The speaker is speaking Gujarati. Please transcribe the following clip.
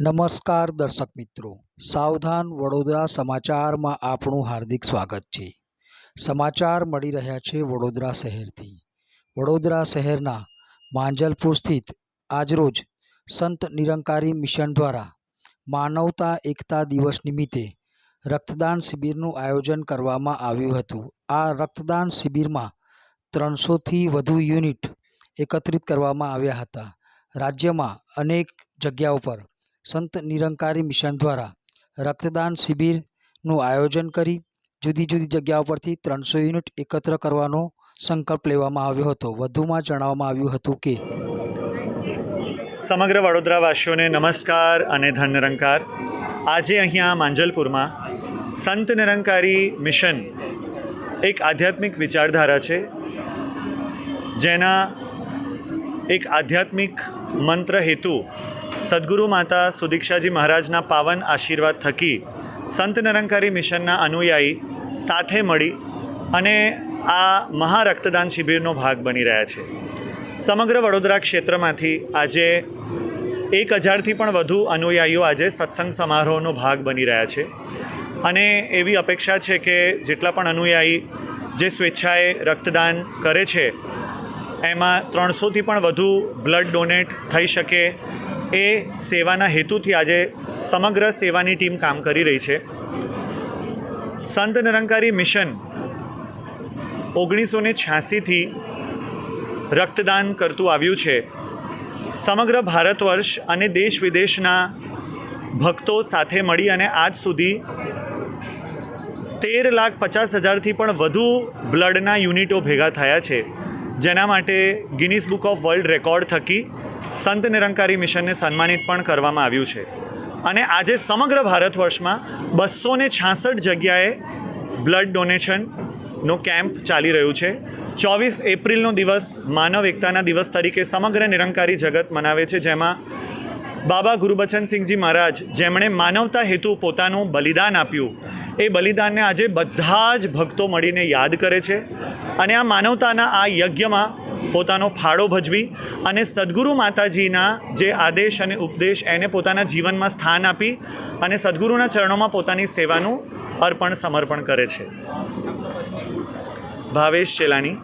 નમસ્કાર દર્શક મિત્રો. સાવધાન વડોદરા સમાચારમાં આપણું હાર્દિક સ્વાગત છે. સમાચાર મળી રહ્યા છે વડોદરા શહેરથી. વડોદરા શહેરના માંજલપુર સ્થિત આજરોજ સંત નિરંકારી મિશન દ્વારા માનવતા એકતા દિવસ નિમિત્તે રક્તદાન શિબિરનું આયોજન કરવામાં આવ્યું હતું. આ રક્તદાન શિબિરમાં ત્રણસોથી વધુ યુનિટ એકત્રિત કરવામાં આવ્યા હતા. રાજ્યમાં અનેક જગ્યાઓ પર સંત નિરંકારી મિશન દ્વારા રક્તદાન શિબિરનું આયોજન કરી જુદી જુદી જગ્યાઓ પરથી ત્રણસો યુનિટ એકત્ર કરવાનો સંકલ્પ લેવામાં આવ્યો હતો. વધુમાં જણાવવામાં આવ્યું હતું કે સમગ્ર વડોદરાવાસીઓને નમસ્કાર અને ધન નિરંકાર. આજે અહીંયા માંજલપુરમાં સંત નિરંકારી મિશન એક આધ્યાત્મિક વિચારધારા છે, જેના એક આધ્યાત્મિક મંત્ર હેતુ સદગુરુ માતા સુદીક્ષાજી મહારાજના પાવન આશીર્વાદ થકી સંત નિરંકારી મિશનના અનુયાયી સાથે મળી અને આ મહા રક્તદાન શિબિરનો ભાગ બની રહ્યા છે. સમગ્ર વડોદરા ક્ષેત્રમાંથી આજે એક હજારથી પણ વધુ અનુયાયીઓ આજે સત્સંગ સમારોહનો ભાગ બની રહ્યા છે. અને એવી અપેક્ષા છે કે જેટલા પણ અનુયાયી જે સ્વેચ્છાએ રક્તદાન કરે છે, એમાં ત્રણસોથી પણ વધુ બ્લડ ડોનેટ થઈ શકે એ સેવાના હેતુથી આજે સમગ્ર સેવાની ટીમ કામ કરી રહી છે. સંત નિરંકારી મિશન ઓગણીસો ને છ્યાસીથી રક્તદાન કરતું આવ્યું છે. સમગ્ર ભારત વર્ષ અને દેશ વિદેશના ભક્તો સાથે મળી અને આજ સુધી તેર લાખ પચાસ હજારથી પણ વધુ બ્લડના યુનિટો ભેગા થયા છે. જેના માટે Guinness book of world record થકી સંત નિરંકારી મિશનને સન્માનિત પણ કરવામાં આવ્યું છે. અને આજે સમગ્ર ભારત વર્ષમાં બસો ને છાસઠ જગ્યાએ બ્લડ ડોનેશનનો કેમ્પ ચાલી રહ્યું છે. ચોવીસ એપ્રિલનો દિવસ માનવ એકતાના દિવસ તરીકે સમગ્ર નિરંકારી જગત મનાવે છે, જેમાં બાબા ગુરુબચનસિંહજી મહારાજ, જેમણે માનવતા હેતુ પોતાનું બલિદાન આપ્યું. એ બલિદાનને આજે બધા જ ભક્તો મળીને યાદ કરે છે. અને આ માનવતાના આ યજ્ઞમાં પોતાનો ફાળો ભજવી અને સદગુરુ માતાજીના જે આદેશ અને ઉપદેશ એને પોતાના જીવનમાં સ્થાન આપી અને સદગુરુના ચરણોમાં પોતાની સેવાનું અર્પણ સમર્પણ કરે છે. ભાવેશ ચેલાણી